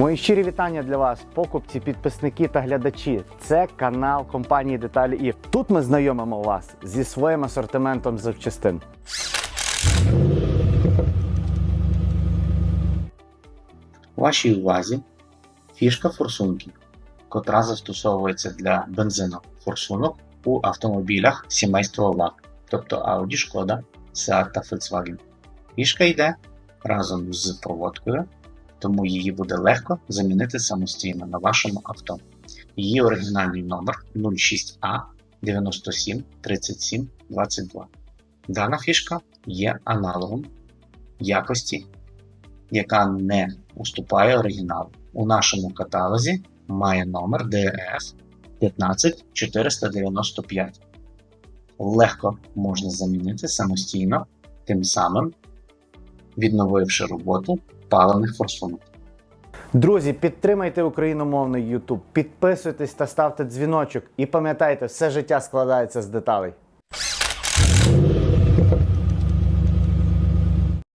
Мої щирі вітання для вас, покупці, підписники та глядачі. Це канал компанії Деталі І. Тут ми знайомимо вас зі своїм асортиментом запчастин. Вашій увазі фішка форсунки, котра застосовується для бензинофорсунок у автомобілях сімейства ЛАК, тобто Audi, Шкода, Seat та Volkswagen. Фішка йде разом з проводкою, тому її буде легко замінити самостійно на вашому авто. Її оригінальний номер 06А 97 37 22. Дана фішка є аналогом якості яка не уступає оригіналу. У нашому каталозі має номер DF 15495. Легко можна замінити самостійно, тим самим відновивши роботу паливних форсунок. Друзі, підтримайте україномовний YouTube, підписуйтесь та ставте дзвіночок. І пам'ятайте, все життя складається з деталей.